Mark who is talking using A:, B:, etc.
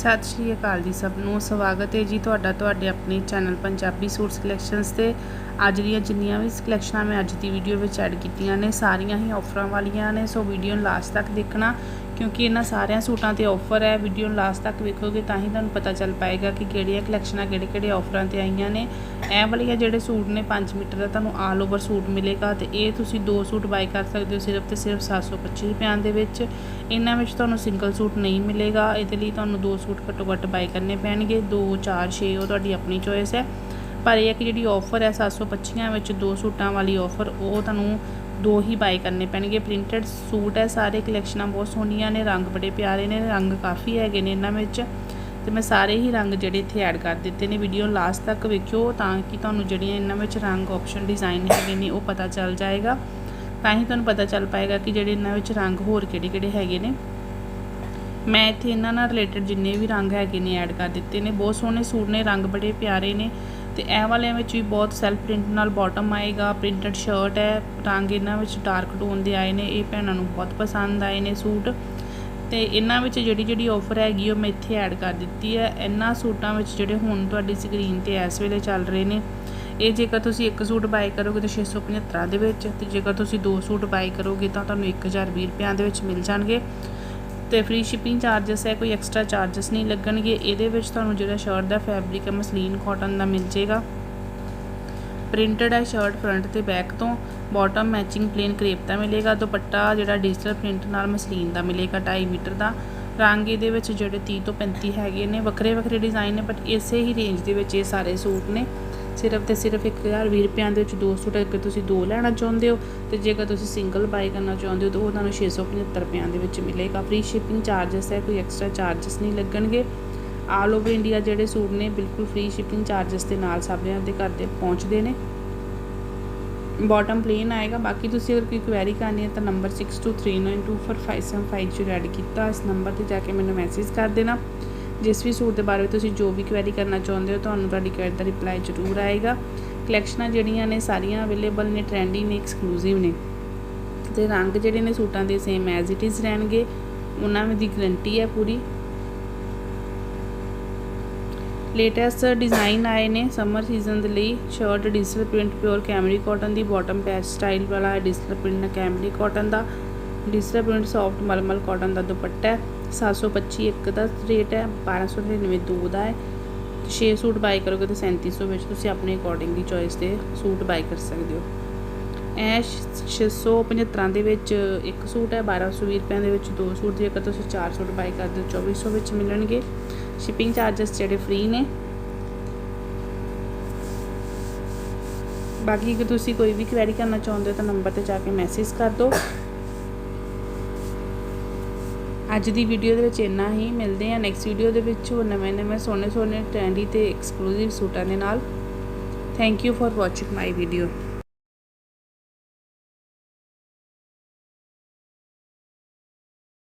A: ਸਤਿ ਸ਼੍ਰੀ ਅਕਾਲ ਜੀ ਸਭ ਨੂੰ, ਸਵਾਗਤ ਹੈ ਜੀ ਤੁਹਾਡਾ ਤੁਹਾਡੇ ਆਪਣੇ ਚੈਨਲ ਪੰਜਾਬੀ ਸੂਟ ਕਲੈਕਸ਼ਨਸ ਤੇ। ਅੱਜ ਦੀਆਂ ਜਿੰਨੀਆਂ ਵੀ ਕਲੈਕਸ਼ਨਾਂ ਮੈਂ ਅੱਜ ਦੀ ਵੀਡੀਓ ਵਿੱਚ ਐਡ ਕੀਤੀਆਂ ਨੇ, ਸਾਰੀਆਂ ਹੀ ਆਫਰਾਂ ਵਾਲੀਆਂ ਨੇ, ਸੋ ਵੀਡੀਓ ਨੂੰ ਲਾਸਟ ਤੱਕ ਦੇਖਣਾ, ਕਿਉਂਕਿ ਇਹਨਾਂ ਸਾਰਿਆਂ ਸੂਟਾਂ ਤੇ ਆਫਰ ਹੈ। ਵੀਡੀਓ ਨੂੰ ਲਾਸਟ ਤੱਕ ਵੇਖੋਗੇ ਤਾਂ ਹੀ ਤੁਹਾਨੂੰ ਪਤਾ ਚੱਲ ਪਾਏਗਾ ਕਿ ਕਿਹੜੀਆਂ ਕਲੈਕਸ਼ਨਾਂ ਕਿਹੜੇ ਕਿਹੜੇ ਆਫਰਾਂ ਤੇ ਆਈਆਂ ਨੇ। ਇਹ ਵਾਲੀਆਂ ਜਿਹੜੇ ਸੂਟ ਨੇ 5 ਮੀਟਰ ਦਾ, ਤੁਹਾਨੂੰ ਆਲ ਓਵਰ ਸੂਟ ਮਿਲੇਗਾ ਤੇ ਇਹ ਤੁਸੀਂ ਦੋ ਸੂਟ ਬਾਈ ਕਰ ਸਕਦੇ ਹੋ ਸਿਰਫ ਤੇ ਸਿਰਫ 725 ਰੁਪਿਆਂ ਦੇ ਵਿੱਚ। ਇਹਨਾਂ ਵਿੱਚ ਤੁਹਾਨੂੰ ਸਿੰਗਲ ਸੂਟ ਨਹੀਂ ਮਿਲੇਗਾ। ਇਹਦੇ ਲਈ ਤੁਹਾਨੂੰ ਦੋ ਸੂਟ ਘੱਟੋ ਘੱਟ ਬਾਈ ਕਰਨੇ ਪੈਣਗੇ। 2 4 6 ਉਹ ਤੁਹਾਡੀ ਆਪਣੀ ਚੋਇਸ ਹੈ। ਪਰ ਇਹ ਹੈ ਕਿ ਜਿਹੜੀ ਆਫਰ ਹੈ 725 ਵਿੱਚ ਦੋ ਸੂਟਾਂ ਵਾਲੀ ਆਫਰ ਉਹ ਤੁਹਾਨੂੰ ਦੋ ਹੀ ਬਾਈ ਕਰਨੇ ਪੈਣਗੇ। ਪ੍ਰਿੰਟਡ ਸੂਟ ਹੈ, ਸਾਰੇ ਕਲੈਕਸ਼ਨਾਂ ਬਹੁਤ ਸੋਹਣੀਆਂ ਨੇ, ਰੰਗ ਬੜੇ ਪਿਆਰੇ ਨੇ, ਰੰਗ ਕਾਫੀ ਹੈਗੇ ਨੇ ਇਹਨਾਂ ਵਿੱਚ। ਤੇ ਮੈਂ ਸਾਰੇ ਹੀ ਰੰਗ ਜਿਹੜੇ ਇੱਥੇ ਐਡ ਕਰ ਦਿੱਤੇ ਨੇ। ਵੀਡੀਓ ਲਾਸਟ ਤੱਕ ਵੇਖਿਓ ਤਾਂ ਕਿ ਤੁਹਾਨੂੰ ਜਿਹੜੀਆਂ ਇਹਨਾਂ ਵਿੱਚ ਰੰਗ ਆਪਸ਼ਨ ਡਿਜ਼ਾਈਨ ਹੈਗੇ ਨੇ, ਉਹ ਪਤਾ ਚੱਲ ਜਾਏਗਾ। ਤਾਂ ਹੀ ਤੁਹਾਨੂੰ ਪਤਾ ਚੱਲ ਪਾਏਗਾ ਕਿ ਜਿਹੜੇ ਇਹਨਾਂ ਵਿੱਚ ਰੰਗ ਹੋਰ ਕਿਹੜੇ ਕਿਹੜੇ ਹੈਗੇ ਨੇ। ਮੈਂ ਇੱਥੇ ਇਹਨਾਂ ਨਾਲ ਰਿਲੇਟਡ ਜਿੰਨੇ ਵੀ ਰੰਗ ਹੈਗੇ ਨੇ ਐਡ ਕਰ ਦਿੱਤੇ ਨੇ। ਬਹੁਤ ਸੋਹਣੇ ਸੂਟ ਨੇ, ਰੰਗ ਬੜੇ ਪਿਆਰੇ ਨੇ। ਤੇ ਇਹ ਵਾਲਿਆਂ ਵਿੱਚ ਵੀ ਬਹੁਤ ਸੈਲਫ ਪ੍ਰਿੰਟ ਨਾਲ ਬਾਟਮ ਆਏਗਾ। ਪ੍ਰਿੰਟਡ ਸ਼ਰਟ ਹੈ। ਰੰਗ ਇਹਨਾਂ ਵਿੱਚ ਡਾਰਕ ਟੋਨ ਦੇ ਆਏ ਨੇ। ਇਹ ਭੈਣਾਂ ਨੂੰ ਬਹੁਤ ਪਸੰਦ ਆਏ ਨੇ ਸੂਟ। ਤੇ ਇਹਨਾਂ ਵਿੱਚ ਜਿਹੜੀ ਜਿਹੜੀ ਆਫਰ ਹੈਗੀ ਉਹ ਮੈਂ ਇੱਥੇ ਐਡ ਕਰ ਦਿੱਤੀ ਹੈ। ਇਹਨਾਂ ਸੂਟਾਂ ਵਿੱਚ ਜਿਹੜੇ ਹੁਣ ਤੁਹਾਡੀ ਸਕਰੀਨ ਤੇ ਇਸ ਵੇਲੇ ਚੱਲ ਰਹੇ ਨੇ, ਇਹ ਜੇਕਰ ਤੁਸੀਂ ਇੱਕ ਸੂਟ ਬਾਈ ਕਰੋਗੇ ਤਾਂ 675 ਦੇ ਵਿੱਚ, ਤੇ ਜੇਕਰ ਤੁਸੀਂ ਦੋ ਸੂਟ ਬਾਈ ਕਰੋਗੇ ਤਾਂ ਤੁਹਾਨੂੰ 1020 ਰੁਪਿਆਂ ਦੇ ਵਿੱਚ ਮਿਲ ਜਾਣਗੇ। ਤੇ ਫ੍ਰੀ ਸ਼ਿਪਿੰਗ ਚਾਰजेस ਹੈ, ਕੋਈ ਐਕਸਟਰਾ ਚਾਰजेस ਨਹੀਂ ਲੱਗਣਗੇ। ਇਹਦੇ ਵਿੱਚ ਤੁਹਾਨੂੰ ਜਿਹੜਾ ਸ਼ਰਟ ਦਾ ਫੈਬਰਿਕ ਹੈ, ਮਸਲੀਨ ਕਾਟਨ ਦਾ ਮਿਲ ਜੇਗਾ ਪ੍ਰਿੰਟਡ ਹੈ ਸ਼ਰਟ ਫਰੰਟ ਤੇ ਬੈਕ ਤੋਂ ਬਾਟਮ ਮੈਚਿੰਗ ਪਲੇਨ ਕਰੇਪ ਦਾ ਮਿਲੇਗਾ, ਦੁਪੱਟਾ ਜਿਹੜਾ ਡਿਜੀਟਲ ਪ੍ਰਿੰਟ ਨਾਲ ਮਸਲੀਨ ਦਾ ਮਿਲੇਗਾ 2.5 ਮੀਟਰ ਦਾ। ਰੰਗ ਇਹਦੇ ਵਿੱਚ ਜਿਹੜੇ 30 ਤੋਂ 35 ਹੈਗੇ ਨੇ, ਵੱਖਰੇ ਵੱਖਰੇ ਡਿਜ਼ਾਈਨ ਨੇ ਬਟ ਇਸੇ ਹੀ ਰੇਂਜ ਦੇ ਵਿੱਚ ਇਹ ਸਾਰੇ ਸੂਟ ਨੇ। ਸਿਰਫ ਤੇ ਸਿਰਫ 1020 ਰੁਪਿਆਂ ਦੇ ਵਿੱਚ 200 ਟੱਕੇ ਤੁਸੀਂ ਦੋ ਲੈਣਾ ਚਾਹੁੰਦੇ ਹੋ, ਤੇ ਜੇਕਰ ਤੁਸੀਂ ਸਿੰਗਲ ਬਾਈ ਕਰਨਾ ਚਾਹੁੰਦੇ ਹੋ, ਤਾਂ ਉਹ ਤੁਹਾਨੂੰ 675 ਰੁਪਿਆਂ ਦੇ ਵਿੱਚ ਮਿਲੇਗਾ। ਫ੍ਰੀ ਸ਼ਿਪਿੰਗ ਚਾਰजेस ਹੈ, ਕੋਈ ਐਕਸਟਰਾ ਚਾਰजेस ਨਹੀਂ ਲੱਗਣਗੇ। ਆਲ ਓਵਰ ਇੰਡੀਆ ਜਿਹੜੇ ਸੂਟ ਨੇ ਬਿਲਕੁਲ ਫ੍ਰੀ ਸ਼ਿਪਿੰਗ ਚਾਰजेस ਦੇ ਨਾਲ ਸਾਰਿਆਂ ਦੇ ਘਰ ਦੇ ਪਹੁੰਚਦੇ ਨੇ। ਬਾਟਮ ਪਲੇਨ ਆਏਗਾ। ਬਾਕੀ ਤੁਸੀਂ ਅਗਰ ਕੋਈ ਕੁਐਰੀ ਕਰਨੀ ਹੈ ਤਾਂ ਨੰਬਰ 6239245750 ਐਡ ਕੀਤਾ। ਇਸ ਨੰਬਰ ਤੇ ਜਾ ਕੇ ਮੈਨੂੰ ਮੈਸੇਜ ਕਰ ਦੇਣਾ। ਜਿਸ ਵੀ ਸੂਟ ਦੇ ਬਾਰੇ ਤੁਸੀਂ ਜੋ ਵੀ ਕੁਐਰੀ ਕਰਨਾ ਚਾਹੁੰਦੇ ਹੋ, ਤੁਹਾਨੂੰ ਤੁਹਾਡੀ ਕੁਐਰੀ ਦਾ ਰਿਪਲਾਈ ਜ਼ਰੂਰ ਆਏਗਾ। ਕਲੈਕਸ਼ਨਾਂ ਜਿਹੜੀਆਂ ਨੇ ਸਾਰੀਆਂ ਅਵੇਲੇਬਲ ਨੇ ਟ੍ਰੈਂਡੀ ਨੇ ਐਕਸਕਲੂਸਿਵ ਨੇ। ਤੇ ਰੰਗ ਜਿਹੜੇ ਨੇ ਸੂਟਾਂ ਦੇ ਸੇਮ ਐਜ਼ ਇਟ ਇਜ਼ ਰਹਿਣਗੇ। ਉਹਨਾਂ ਦੀ ਗਰੰਟੀ ਹੈ ਪੂਰੀ। ਲੇਟੈਸਟ ਡਿਜ਼ਾਈਨ ਆਏ ਨੇ ਸਮਰ ਸੀਜ਼ਨ ਦੇ ਲਈ। Shirt, digital print, pure cambric cotton ਦੀ ਬਾਟਮ ਪੈਚ ਸਟਾਈਲ ਵਾਲਾ ਹੈ। ਡਿਜੀਟਲ ਪ੍ਰਿੰਟ ਕੈਮਰੀ ਕਾਟਨ ਦਾ। ਡਿਜੀਟਲ ਪ੍ਰਿੰਟ ਸੌਫਟ ਮਲਮਲ ਕਾਟਨ ਦਾ ਦੁਪੱਟਾ ਹੈ। 725 ਇੱਕ ਦਾ ਰੇਟ ਹੈ 1299 ਦੋ ਦਾ ਹੈ। 6 ਸੂਟ ਬਾਈ ਕਰੋਗੇ ਤਾਂ 3700 ਵਿੱਚ ਤੁਸੀਂ ਆਪਣੇ ਅਕੋਰਡਿੰਗ ਦੀ ਚੋਇਸ 'ਤੇ ਸੂਟ ਬਾਈ ਕਰ ਸਕਦੇ ਹੋ। ਇਹ 675 ਦੇ ਵਿੱਚ ਇੱਕ ਸੂਟ ਹੈ 1220 ਰੁਪਏ ਦੇ ਵਿੱਚ ਦੋ ਸੂਟ। ਜੇਕਰ ਤੁਸੀਂ ਚਾਰ ਸੂਟ ਬਾਈ ਕਰਦੇ ਹੋ 2400 ਵਿੱਚ ਮਿਲਣਗੇ। ਸ਼ਿਪਿੰਗ ਚਾਰजेस ਜਿਹੜੇ ਫ੍ਰੀ ਨੇ। ਬਾਕੀ ਜੇ ਤੁਸੀਂ ਕੋਈ ਵੀ ਕੁਐਰੀ ਕਰਨਾ ਚਾਹੁੰਦੇ ਹੋ ਤਾਂ ਨੰਬਰ ਤੇ ਜਾ ਕੇ ਮੈਸੇਜ ਕਰ ਦਿਓ। ਅੱਜ ਦੀ ਵੀਡੀਓ ਦੇ ਵਿੱਚ ਇੰਨਾ ਹੀ। ਮਿਲਦੇ ਆ ਨੈਕਸਟ ਵੀਡੀਓ ਦੇ ਵਿੱਚ ਹੋਰ ਨਵੇਂ ਨਵੇਂ ਸੋਹਣੇ ਸੋਹਣੇ ਟ੍ਰੈਂਡੀ ਤੇ ਐਕਸਕਲੂਸਿਵ ਸੂਟਾਂ ਦੇ ਨਾਲ। Thank you for watching my video